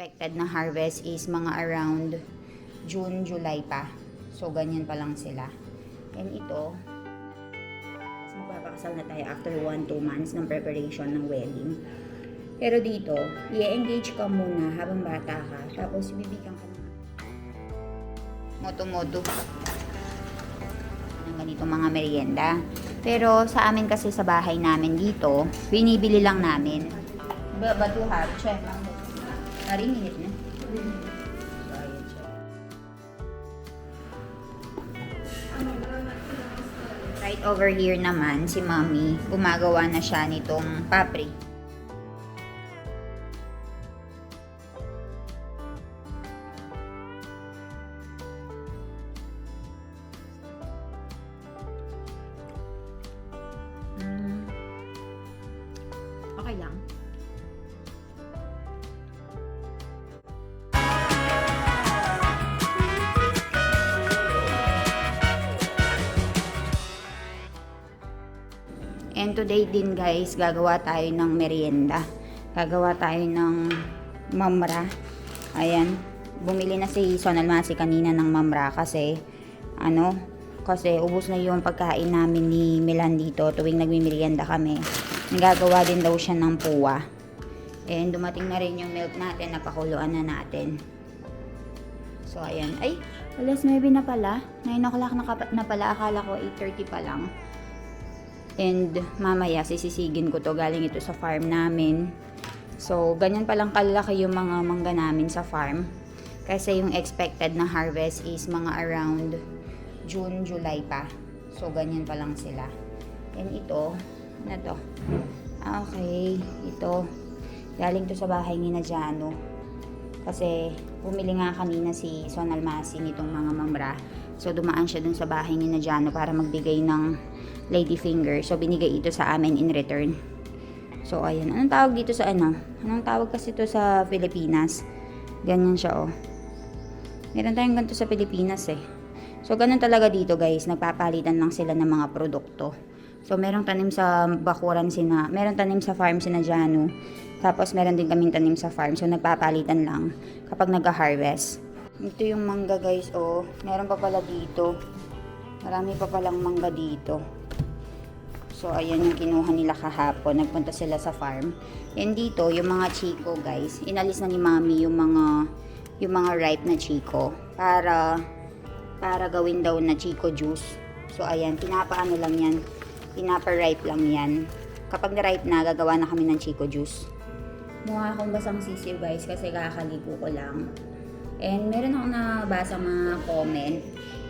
expected na harvest is mga around June, July pa. So, ganyan pa lang sila. And ito, mas magpapakasal na tayo after 1-2 months ng preparation ng wedding. Pero dito, i-engage ka muna habang bata ka, tapos bibigyan ka ng moto-moto ng ganito mga merienda. Pero sa amin kasi sa bahay namin dito, binibili lang namin. Ba batuhan, check lang. Naringinit na. Right over here naman, si Mami, gumagawa na siya nitong papri. And today din guys, gagawa tayo ng merienda. Gagawa tayo ng mamra. Ayan. Bumili na si Sonal Masi kanina ng mamra kasi ano, kasi ubos na yung pagkain namin ni Milan dito tuwing nagmimerienda kami. Nagagawa din daw siya ng puwa. And dumating na rin yung milk natin, napakuluan na natin. So, ayan. Ay, alas 9 na pala. 9 o'clock na, na pala. Akala ko 8.30 pa lang. And mamaya sisisigin ko to galing ito sa farm namin. So, ganyan palang kalaki yung mga mangga namin sa farm. Kasi yung expected na harvest is mga around June, July pa. So, ganyan pa lang sila. And ito, ano to? Ah, Okay, ito. Galing to sa bahay ni na Jano. Kasi bumili nga kanina si Son Almasi nitong mga mamra. So dumaan siya dun sa bahay ni na Jano para magbigay ng lady finger. So binigay ito sa amin in return. So ayan, anong tawag dito sa ano? Anong tawag kasi to sa Pilipinas? Ganyan siya oh. Meron tayong ganito sa Pilipinas eh. So ganun talaga dito guys, nagpapalitan lang sila ng mga produkto. So merong tanim sa bakuran sina, meron tanim sa farm sina Jano. Tapos meron din kaming tanim sa farm. So nagpapalitan lang kapag nag-harvest. Ito yung mangga guys, oh. Meron pa pala dito. Marami pa palang mangga dito. So, ayan yung kinuha nila kahapon. Nagpunta sila sa farm. And dito, yung mga chico, guys. Inalis na ni mami yung mga yung mga ripe na chico. Para para gawin daw na chico juice. So, ayan. Pinapaano lang yan. Pinapa-ripe lang yan. Kapag na-ripe na, gagawa na kami ng chico juice. Mukha akong basang sisiw, guys. Kasi kakaligo ko lang. And meron akong nabasa mga comment.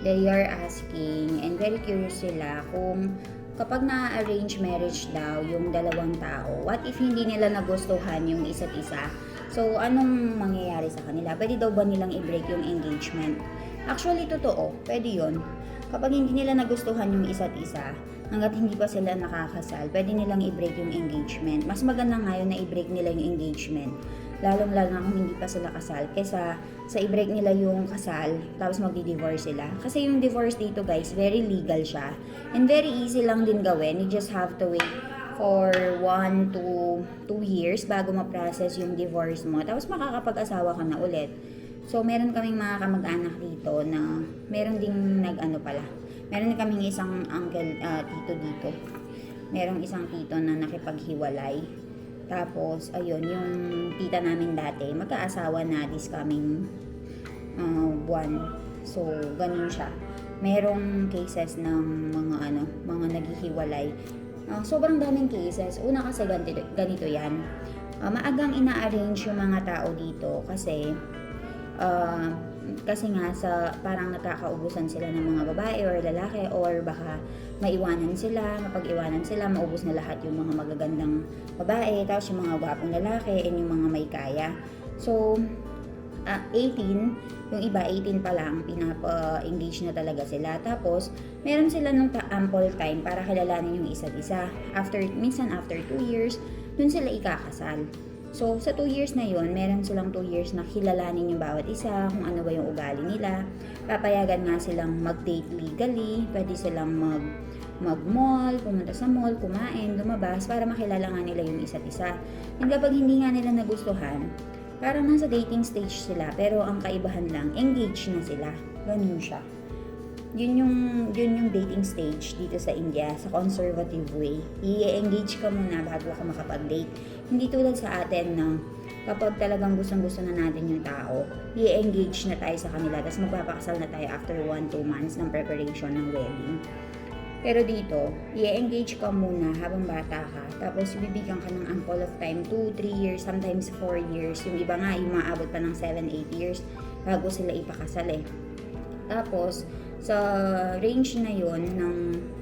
They are asking and very curious sila kung kapag na-arrange marriage daw yung dalawang tao, what if hindi nila nagustuhan yung isa't isa? So, anong mangyayari sa kanila? Pwede daw ba nilang i-break yung engagement? Actually, totoo. Pwede yon Kapag hindi nila nagustuhan yung isa't isa, hanggat hindi pa sila nakakasal, pwede nilang i-break yung engagement. Mas maganda nga yun na i-break nila yung engagement. Lalong lalo na kung hindi pa sila kasal. Kesa sa i-break nila yung kasal, tapos magdi-divorce sila. Kasi yung divorce dito guys, very legal siya. And very easy lang din gawin. You just have to wait for 1 to 2 years bago ma-process yung divorce mo. Tapos makakapag-asawa ka na ulit. So, meron kaming mga kamag-anak dito na meron ding nag-ano pala. Meron kaming isang uncle, ah, tito dito. Merong isang tito na nakipaghiwalay. Tapos, ayun, yung tita namin dati, magkaasawa na this coming uh, buwan. So, ganun siya. Merong cases ng mga ano, mga naghihiwalay. Ah, sobrang daming cases. Una kasi ganito, ganito yan. Ah, maagang ina-arrange yung mga tao dito kasi ah, kasi nga sa parang nagkakaubusan sila ng mga babae or lalaki or baka maiwanan sila, mapag-iwanan sila, maubos na lahat yung mga magagandang babae, tapos yung mga gwapong lalaki and yung mga may kaya. So, ah, 18, yung iba 18 pa lang, pinapa-engage na talaga sila. Tapos, meron sila ta- ample time para kilalanin yung isa't isa. After, minsan after 2 years, dun sila ikakasal. So, sa 2 years na yon meron silang 2 years na kilalanin yung bawat isa, kung ano ba yung ugali nila. Papayagan nga silang mag-date legally, pwede silang mag mag-mall, pumunta sa mall, kumain, lumabas, para makilala nga nila yung isa't isa. And kapag hindi nga nila nagustuhan, parang nasa dating stage sila, pero ang kaibahan lang, engaged na sila. Ganun siya. Yun yung, yun yung dating stage dito sa India, sa conservative way. I-engage ka muna bago ka makapag-date. Hindi tulad sa atin na kapag talagang gustong-gusto na natin yung tao, i-engage na tayo sa kanila, tapos magpapakasal na tayo after 1-2 months ng preparation ng wedding. Pero dito, i-engage ka muna habang bata ka. Tapos, bibigyan ka ng ample of time, 2, 3 years, sometimes 4 years. Yung iba nga, yung maabot pa ng 7, 8 years bago sila ipakasal eh. Tapos, sa range na yon ng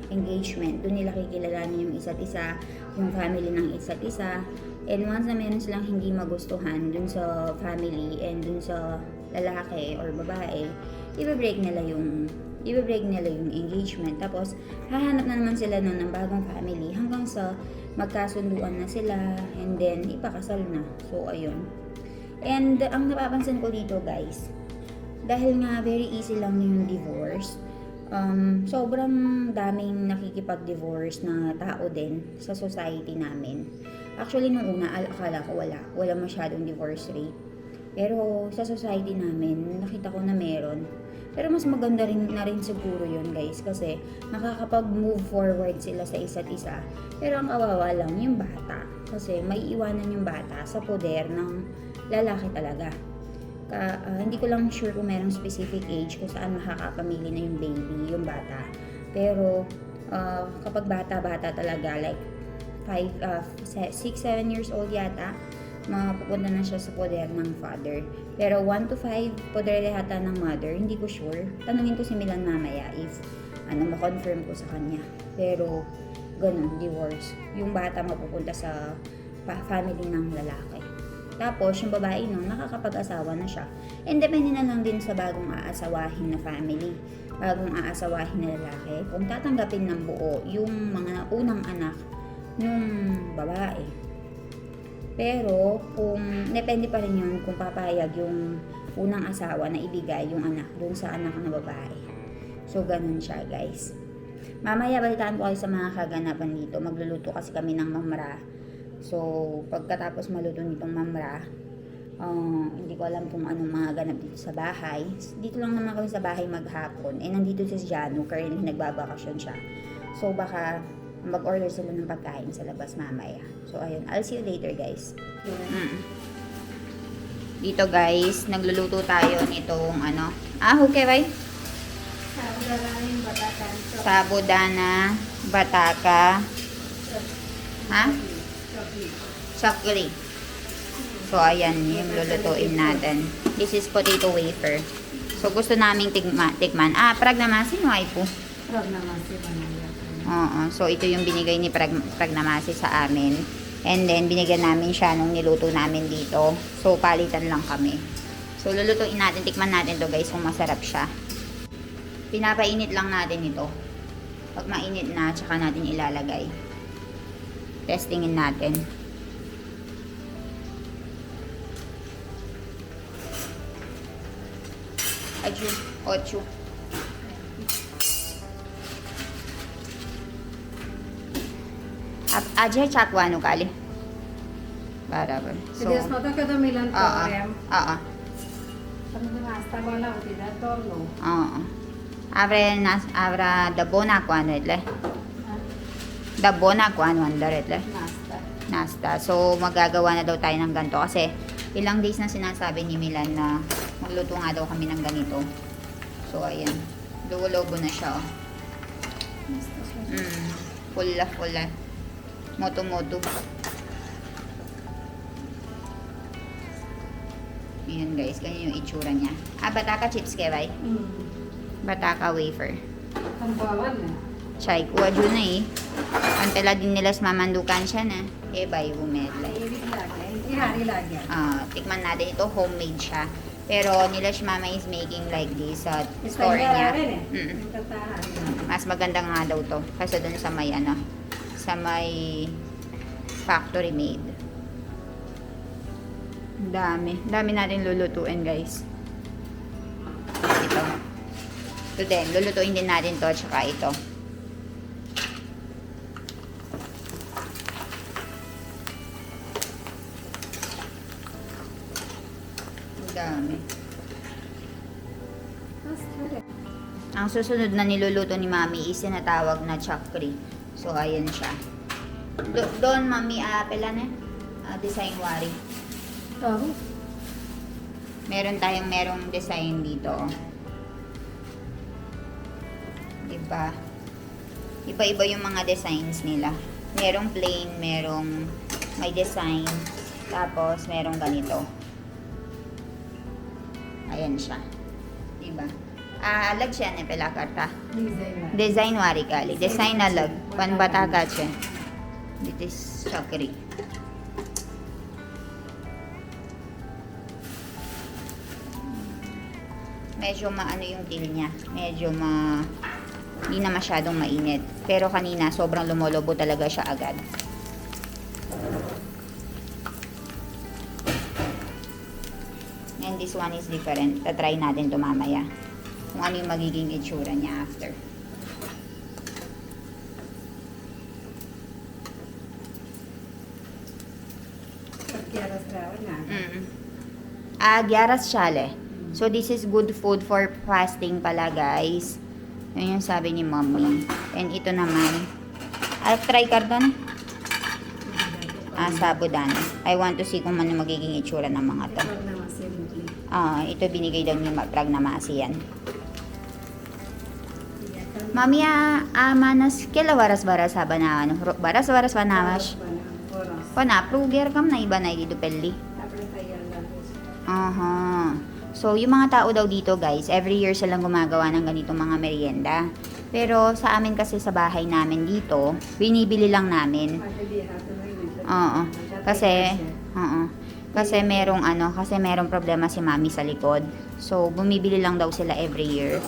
engagement, doon nila kikilalanin yung isa't isa, yung family ng isa't isa. And once na meron silang hindi magustuhan dun sa family and dun sa lalaki or babae, i-break nila yung i-break nila yung engagement. Tapos, hahanap na naman sila nun ng bagong family hanggang sa magkasunduan na sila and then ipakasal na. So, ayun. And ang napapansin ko dito guys, dahil nga very easy lang yung divorce, um, sobrang daming nakikipag-divorce na tao din sa society namin. Actually, nung una, al- akala ko wala. Wala masyadong divorce rate. Pero sa society namin, nakita ko na meron. Pero mas maganda rin na rin siguro yun guys kasi nakakapag-move forward sila sa isa't isa. Pero ang kawawa lang yung bata. Kasi may iwanan yung bata sa poder ng lalaki talaga. Ka, ah, hindi ko lang sure kung merong specific age kung saan makakapamili na yung baby, yung bata. Pero ah, kapag bata-bata talaga, like 5, 6, 7 years old yata, mapupunta na siya sa poder ng father. Pero 1 to 5, poder yata ng mother, hindi ko sure. Tanungin ko si Milan mamaya if ano, ma-confirm ko sa kanya. Pero, ganun, divorce. Yung bata mapupunta sa family ng lalaki. Tapos, yung babae nun, nakakapag-asawa na siya. And depende na lang din sa bagong aasawahin na family. Bagong aasawahin na lalaki. Kung tatanggapin ng buo yung mga unang anak nung babae. Pero, kung, depende pa rin yun kung papayag yung unang asawa na ibigay yung anak dun sa anak na babae. So, ganun siya, guys. Mamaya, balitaan ko kayo sa mga kaganapan dito. Magluluto kasi kami ng mamra. So, pagkatapos maluto nitong mamra, ah, hindi ko alam kung anong mga ganap dito sa bahay. Dito lang naman kami sa bahay maghapon. Eh, nandito si Jano, currently nagbabakasyon siya. So, baka mag-order sila ng pagkain sa labas mamaya. So, ayun. I'll see you later, guys. Mm. Dito, guys, nagluluto tayo nitong ano. Ah, okay, bye? Sabudana, bataka, ha? Chakli. So, ayan, yung lulutuin natin. This is potato wafer. So, gusto naming tigma, tikman. Ah, pragnamasi no, po. Oo. So, ito yung binigay ni Prag, Pragnamasi sa amin. And then, binigyan namin siya nung niluto namin dito. So, palitan lang kami. So, lulutuin natin. Tikman natin to guys kung masarap siya. Pinapainit lang natin ito. Pag mainit na, tsaka natin ilalagay testingin natin Achu, ochu. આજે ચાકવાનું કાલે બરાબર કદમ મિલન આપણે આવરા ડબ્બો નાખવાનો એટલે Dabona, kuan 100 le. Nasta. Nasta. So, magagawa na daw tayo ng ganito kasi ilang days na sinasabi ni Milan na magluto nga daw kami ng ganito. So, ayan. Luwalobo na siya, oh. Mm. Full na, full na. Moto-moto. Ayan guys, ganyan yung itsura niya. Ah, bataka chips kaya bay? Mm. Bataka wafer. Ang bawan eh. Chai kuha dyan na eh. Antela din nila sa mamandukan siya na. Eh, bay bumedla. Ibig lagay. Ihari lagyan. Ah, tikman natin ito, homemade siya. Pero nila si mama is making like this sa store niya. eh. Mm. Mas maganda nga daw to. Kasi dun sa may ano, sa may factory made. Dami. Dami natin lulutuin guys. Ito. Ito din. Lulutuin din natin to. Tsaka ito. Basta. Ang susunod na niluluto ni Mami is sinatawag na chakri. So, ayan siya. Do- doon, Mami, ah, pala na? Ah, design wari. Oo. Meron tayong merong design dito. oh. Diba? Iba-iba yung mga designs nila. Merong plain, merong may design. Tapos, merong ganito. Ayan siya. Diba? Ah, alag siya na pela karta. Design wari kali. Design alag. Panbata ka siya. Dito is chakri. Medyo maano yung til niya. Medyo ma... Hindi na masyadong mainit. Pero kanina, sobrang lumolobo talaga siya agad. This one is different. Tatry natin to mamaya. Kung ano yung magiging itsura niya after. Mm. Ah, Gyaras Chale. So, this is good food for fasting pala, guys. Yun yung sabi ni mommy. And ito naman. Ah, try karton. Ah, sabudana. I want to see kung ano magiging itsura ng mga to. Ah, ito binigay daw ni Matrag na masi yan. Mami, ah, ah, manas, kila waras-waras haba na, ano, waras-waras wanawas. Oras. Pana, pruger kam na iba na dito pelli. Tapos tayo lang. Aha. So, yung mga tao daw dito, guys, every year silang gumagawa ng ganitong mga merienda. Pero sa amin kasi sa bahay namin dito, binibili lang namin. Oo. Kasi, oo. Kasi merong ano, kasi merong problema si mami sa likod. So, bumibili lang daw sila every year.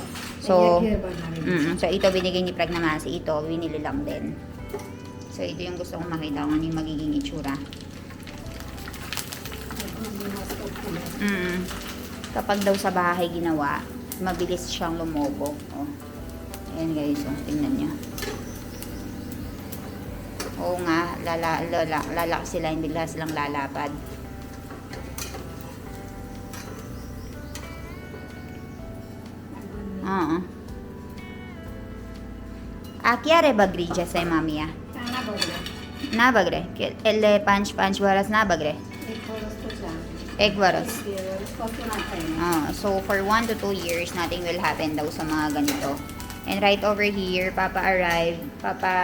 So, mm so ito binigay ni Prag na masi, ito binili lang din. So, ito yung gusto kong makita kung ano yung magiging itsura. Mm. Kapag daw sa bahay ginawa, mabilis siyang lumobo. Oh. Ayan guys, oh, tingnan niyo. Oo nga, lala, lala, lalak sila, hindi bigla silang lalapad. હા આ ક્યારે બગડી જશે મામી આ ના બગડે કે એટલે પાંચ પાંચ વરસ ના બગડે એક વરસ હા સો for one to two years nothing will happen daw sa mga ganito and right over here papa arrived papa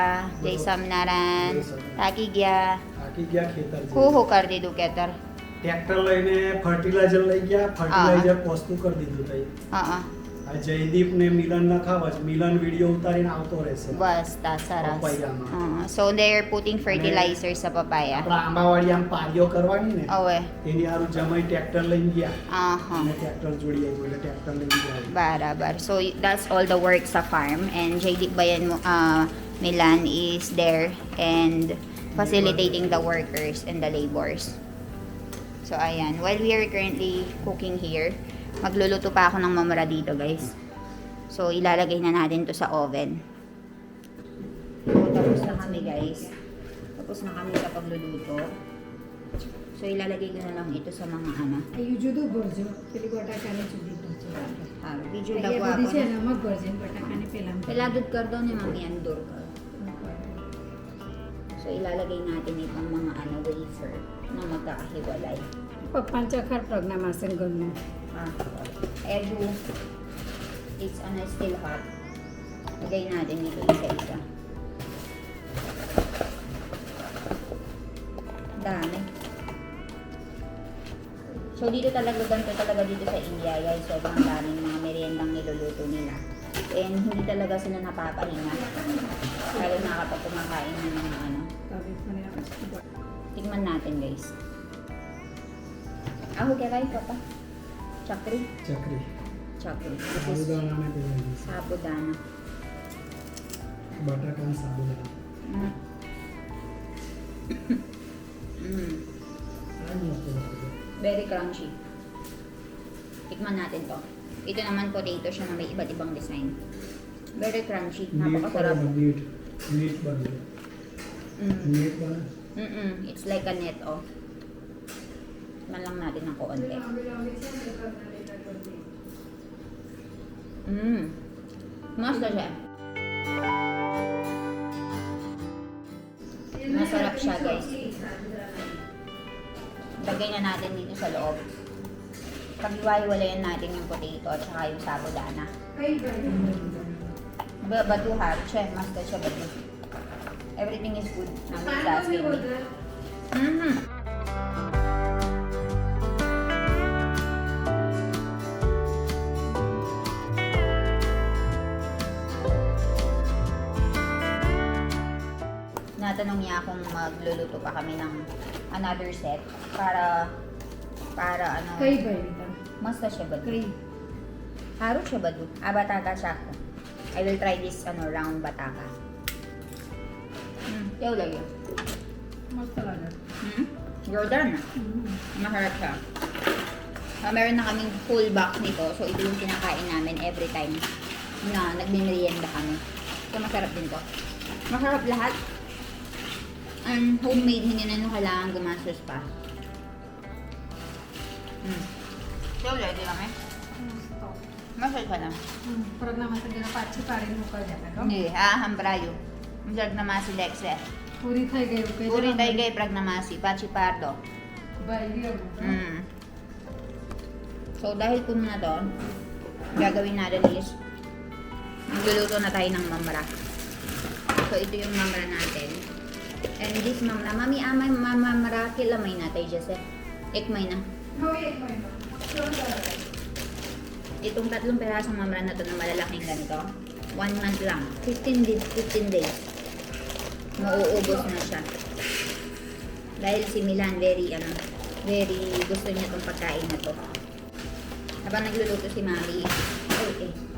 જય સ્વામિનારાયણ થાકી ગયા થાકી ગયા ખેતર હું હું કરી દીધું ખેતર ટ્રેક્ટર લઈને ફર્ટિલાઇઝર લઈ ગયા ફર્ટિલાઇઝર પોસ્તું કરી દીધું તઈ હા હા આ જયદીપ ને મિલન ના ખાવા છે મિલન વિડીયો ઉતારીને આવતો રહેશે basta saras. Papaya. Ah, so they're putting fertilizer sa papaya. આપણા આંબાવાડી આમ પારીઓ કરવાની ને Oh eh. એની હારું જમાઈ ટ્રેક્ટર લઈને ગયા Aha. અને ટ્રેક્ટર જોડી આવ્યું એટલે ટ્રેક્ટર લઈને ગયા Barabar. So that's all the work sa farm and JD Bayan mo uh, Milan is there and facilitating the workers and the labors. So ayan, while we are currently cooking here, Magluluto pa ako ng mamura dito, guys. So, ilalagay na natin to sa oven. So, tapos na kami, guys. Tapos na kami sa pagluluto. So, ilalagay ko na lang ito sa mga ano. Ay, judo borjo. Pili ko ata kanin sa dito. Ah, video daw eh, ako. Ay, dito na mag borjo. Bata kanin pelam. Pelagod kar daw ni Mami Andor. So, ilalagay natin itong mga ano, wafer na magkakahiwalay. Pagpancha kar prog na masan mo ah, edu it's on a still hot ilagay natin dito isa-isa. Dami. So dito talaga ganito talaga dito sa India guys sobrang daming mga meriendang niluluto nila. And hindi talaga sila napapahinga. Lalo na kapag kumakain ng mga ano. Tikman natin guys. Ah huwag kaya kayo papa Chakri? Chakri Chakri. This is સાબુદાણા મેં પેલા sabudana. બટાકા અને સાબુદાણા Mm. mm. આ જ મસ્ત લાગે Very crunchy. Tikman natin to. Ito naman potato siya na may iba't ibang design. Very crunchy. Meet Napakasarap. બને meet meet બને Mm. મીટ બને Mm-mm. It's like a net, oh. Man lang natin ng konti. Mmm. Masta siya. Masarap siya, guys. Lagay na natin dito sa loob. Paghiwa-hiwalayan natin yung potato at saka yung sabudana. Ba batuha, chef, master siya batu. Everything is good. Namin sa asin. Mm-hmm. Natanong niya kung magluluto pa kami ng another set para para ano Kay ba yun? Masta siya ba? Kay. Haro siya ba? Ah, bataka siya ako. I will try this ano round bataka. Hmm, yaw lagi. Mas talaga. Hmm? Jordan na. Masarap siya. Ah, meron na kaming full box nito. So, ito yung kinakain namin every time na nagmimerienda kami. So, masarap din to. Masarap lahat. And homemade, hindi na nyo kailangan gumastos pa. Hmm. So, ready kami? Gusto. Masarap ka lang. Hmm. Parang naman sa ginapachi pa rin mo ka dyan. Ano? Hindi, ah, hambrayo. Masarap na masi Dexter. Puri thay gayo. Kaya Puri tayo kay pragnamasi, pachi pardo. Baili ako. Mm. So, dahil puno na to, gagawin natin is, magluluto na tayo ng mamra. So, ito yung mamra natin. And this mamra, mami, ah, may ma- mamra, kilamay na tayo, Jesse. Ikmay na. Hoy, hoy. Itong tatlong perasong mamra na to na malalaking ganito, one month lang. 15 days, 15 days. Mauubos na siya. Dahil si Milan, very, ano, very gusto niya tong pagkain na to. Habang nagluluto si Mami, okay.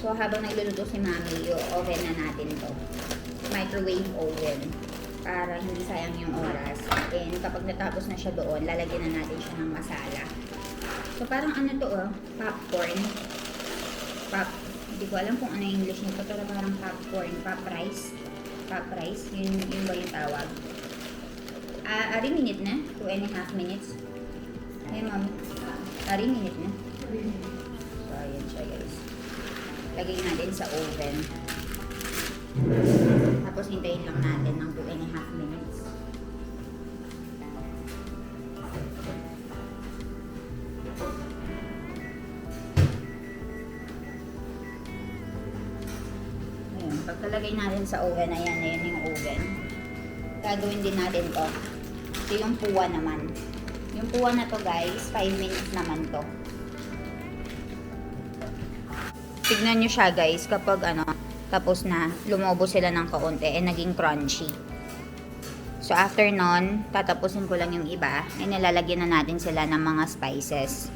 So, habang nagluluto si Mami, yung oven na natin to. Microwave oven. Para hindi sayang yung oras. And kapag natapos na siya doon, lalagyan na natin siya ng masala. So, parang ano to oh, popcorn. Pop, hindi ko alam kung ano yung English nito, pero parang popcorn, pop rice. Pop rice, yun, yun ba yung tawag? Ah, ari minute na, two and a half minutes. Ay, mami. Ari minute na. Lagay natin sa oven. Tapos hintayin lang natin ng 2 and a half minutes. Ayan, pagkalagay natin sa oven, ayan na yun yung oven. Gagawin din natin to. Ito yung puwa naman. Yung puwa na to guys, 5 minutes naman to. Tignan nyo siya guys kapag ano, tapos na lumobo sila ng kaunti eh naging crunchy. So after nun, tatapusin ko lang yung iba ay nilalagyan na natin sila ng mga spices.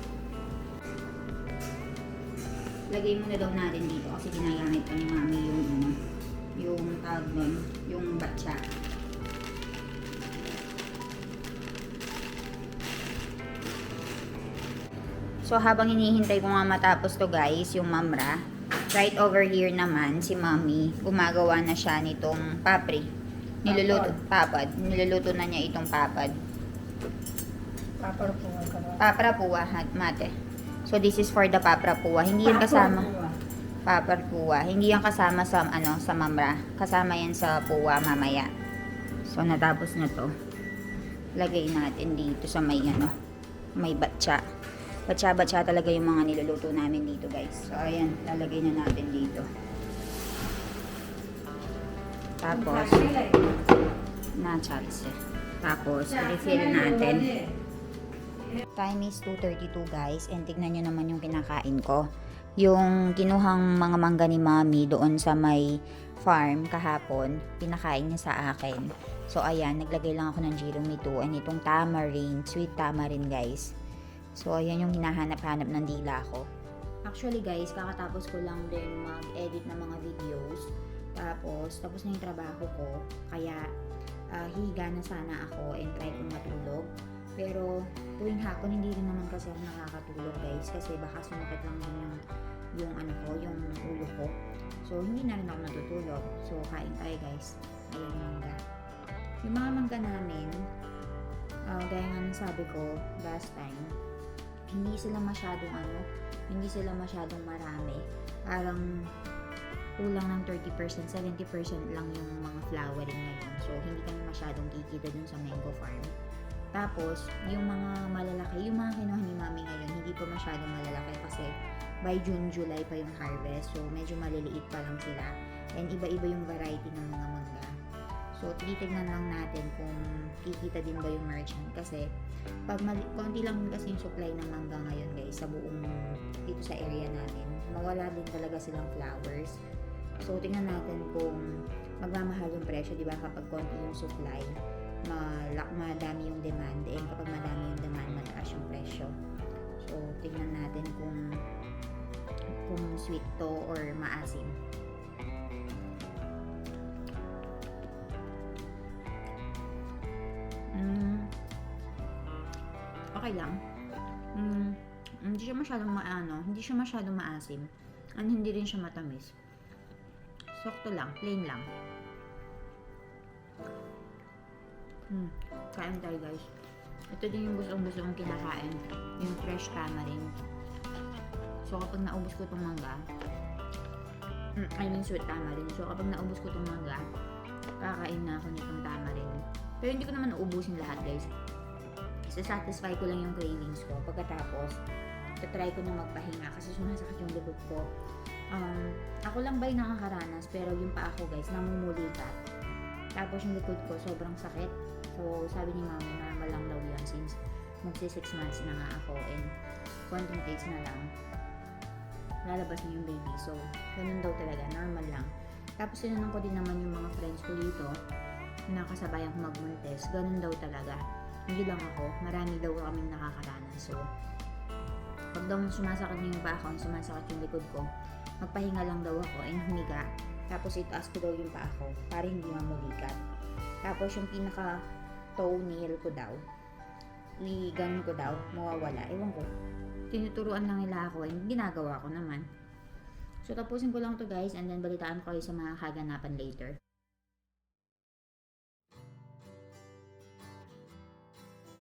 Lagay muna daw natin dito kasi ginagamit pa ni mami yung ano, yung tawag nun, yung batsa. So habang hinihintay ko nga matapos to guys, yung mamra, right over here naman si mami, gumagawa na siya nitong papri. Niluluto, papad. Niluluto na niya itong papad. Papar po ka ba? Papra puwa, hat- mate. So this is for the papra puwa. Hindi yan kasama. Papar puwa. Hindi yan kasama sa ano sa mamra. Kasama yan sa puwa mamaya. So natapos na to. Lagay natin dito sa may ano, may batsa. Batsa-batsa talaga yung mga niluluto namin dito guys. So ayan, lalagay na natin dito. Tapos, na chalse. Tapos, refill natin. Time is 2.32 guys and tignan nyo naman yung kinakain ko. Yung kinuhang mga mangga ni mami doon sa may farm kahapon, pinakain niya sa akin. So ayan, naglagay lang ako ng Jeremy 2 and itong tamarind, sweet tamarind guys. So ayan yung hinahanap-hanap ng dila ko. Actually guys, kakatapos ko lang din mag-edit ng mga videos. Tapos, tapos na yung trabaho ko. Kaya, ah, higa na sana ako and try kong matulog. Pero, tuwing hapon, hindi rin naman kasi ako nakakatulog guys. Kasi baka sumakit lang din yung, yung ano ko, yung ulo ko. So, hindi na rin ako matutulog. So, kain tayo guys. Ayan mangga. Yung mga mangga namin, ah, gaya nga ng sabi ko last time, hindi sila masyadong ano, hindi sila masyadong marami. Parang kulang ng 30%, 70% lang yung mga flowering ngayon. So, hindi kami masyadong kikita dun sa mango farm. Tapos, yung mga malalaki, yung mga kinuha ni mami ngayon, hindi pa masyadong malalaki kasi by June, July pa yung harvest. So, medyo maliliit pa lang sila. And iba-iba yung variety ng mga mangga. So, titignan lang natin kung kikita din ba yung merchant. Kasi, pag mali- konti lang kasi yung supply ng mangga ngayon guys sa buong dito sa area natin. Mawala din talaga silang flowers. So, tingnan natin kung magmamahal yung presyo, di ba? Kapag konti yung supply, malak madami yung demand. And kapag madami yung demand, mataas yung presyo. So, tingnan natin kung kung sweet to or maasim. Mm, okay lang. Mm, hindi siya masyadong maano, hindi siya masyadong maasim. And hindi rin siya matamis. Sakto lang, plain lang. Hmm, kain tayo guys. Ito din yung gustong-gusto kong kinakain. Yung fresh tamarind. So kapag naubos ko itong mangga, mm, I mean sweet tamarind. So kapag naubos ko itong mangga, kakain na ako nitong tamarind. Pero hindi ko naman naubusin lahat guys. Sasatisfy ko lang yung cravings ko. Pagkatapos, try ko na magpahinga kasi sumasakit yung likod ko. Um, ako lang ba yung nakakaranas pero yung pa ako guys, namumulikat. Tapos yung likod ko sobrang sakit. So sabi ni mami, normal lang daw yan since magsi 6 months na nga ako and konting days na lang lalabas na yung baby. So, ganun daw talaga, normal lang. Tapos tinanong ko din naman yung mga friends ko dito na kasabayan ko magbuntes. Ganun daw talaga. Hindi lang ako, marami daw kaming nakakaranas. So, pag daw sumasakit yung paa ko, sumasakit yung likod ko, magpahinga lang daw ako and humiga. Tapos itaas ko daw yung paa ko para hindi mamulikat. Tapos yung pinaka toenail ko daw, i ganun ko daw, mawawala. Ewan ko. Tinuturuan lang nila ako and ginagawa ko naman. So tapusin ko lang to guys and then balitaan ko kayo sa mga kaganapan later.